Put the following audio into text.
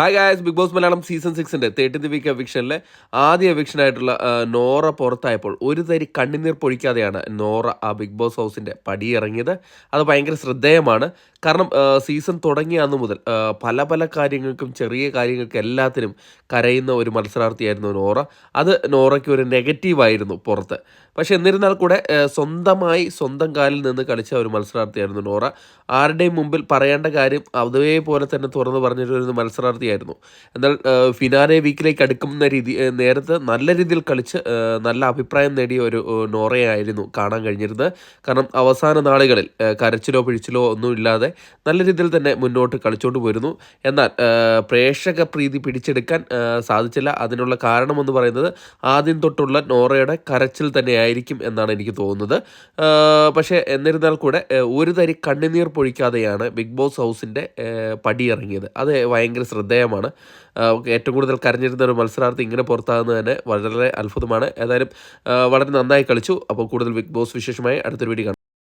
Hi guys Bigg Boss Malayalam season സിക്സിന്റെ thirteenth week എവിക്ഷനിലെ ആദ്യ എവിക്ഷനായിട്ടുള്ള നോറ പുറത്തായപ്പോൾ ഒരു തരി കണ്ണുനീർ പൊഴിക്കാതെയാണ് നോറ ആ ബിഗ് ബോസ് ഹൗസിന്റെ പടിയിറങ്ങിയത്. അത് ഭയങ്കര ശ്രദ്ധേയമാണ്. കാരണം സീസൺ തുടങ്ങിയ അന്ന് മുതൽ പല പല കാര്യങ്ങൾക്കും ചെറിയ കാര്യങ്ങൾക്കും എല്ലാത്തിനും കരയുന്ന ഒരു മത്സരാർത്ഥിയായിരുന്നു നോറ. അത് നോറയ്ക്ക് ഒരു നെഗറ്റീവായിരുന്നു പുറത്ത്. പക്ഷെ എന്നിരുന്നാൽ കൂടെ സ്വന്തമായി സ്വന്തം കാലിൽ നിന്ന് കളിച്ച ഒരു മത്സരാർത്ഥിയായിരുന്നു നോറ. ആരുടെയും മുമ്പിൽ പറയേണ്ട കാര്യം അതേപോലെ തന്നെ തുറന്നു പറഞ്ഞിട്ടൊരു മത്സരാർത്ഥിയായിരുന്നു. എന്നാൽ ഫിനാലെ വീക്കിലേക്ക് അടുക്കുന്ന രീതി നേരത്തെ നല്ല രീതിയിൽ കളിച്ച് നല്ല അഭിപ്രായം നേടിയ ഒരു നോറയായിരുന്നു കാണാൻ കഴിഞ്ഞിരുന്നത്. കാരണം അവസാന നാളുകളിൽ കരച്ചിലോ പിഴിച്ചിലോ ഒന്നും ഇല്ലാതെ നല്ല രീതിയിൽ തന്നെ മുന്നോട്ട് കളിച്ചുകൊണ്ട് പോയിരുന്നു. എന്നാൽ പ്രേക്ഷക പ്രീതി പിടിച്ചെടുക്കാൻ സാധിച്ചില്ല. അതിനുള്ള കാരണമെന്ന് പറയുന്നത് ആദ്യം തൊട്ടുള്ള നോറയുടെ കരച്ചിൽ തന്നെയായിരിക്കും എന്നാണ് എനിക്ക് തോന്നുന്നത്. പക്ഷേ എന്നിരുന്നാൽ കൂടെ ഒരു തരി കണ്ണുനീർ പൊഴിക്കാതെയാണ് ബിഗ് ബോസ് ഹൗസിന്റെ പടിയിറങ്ങിയത്. അത് ഭയങ്കര ശ്രദ്ധേയമാണ്. ഏറ്റവും കൂടുതൽ കരഞ്ഞിരുന്ന ഒരു മത്സരാർത്ഥി ഇങ്ങനെ പുറത്താകുന്നത് തന്നെ വളരെ അത്ഭുതമാണ്. ഏതായാലും വളരെ നന്നായി കളിച്ചു. അപ്പോൾ കൂടുതൽ ബിഗ് ബോസ് വിശേഷമായി അടുത്തൊരു വീഡിയോ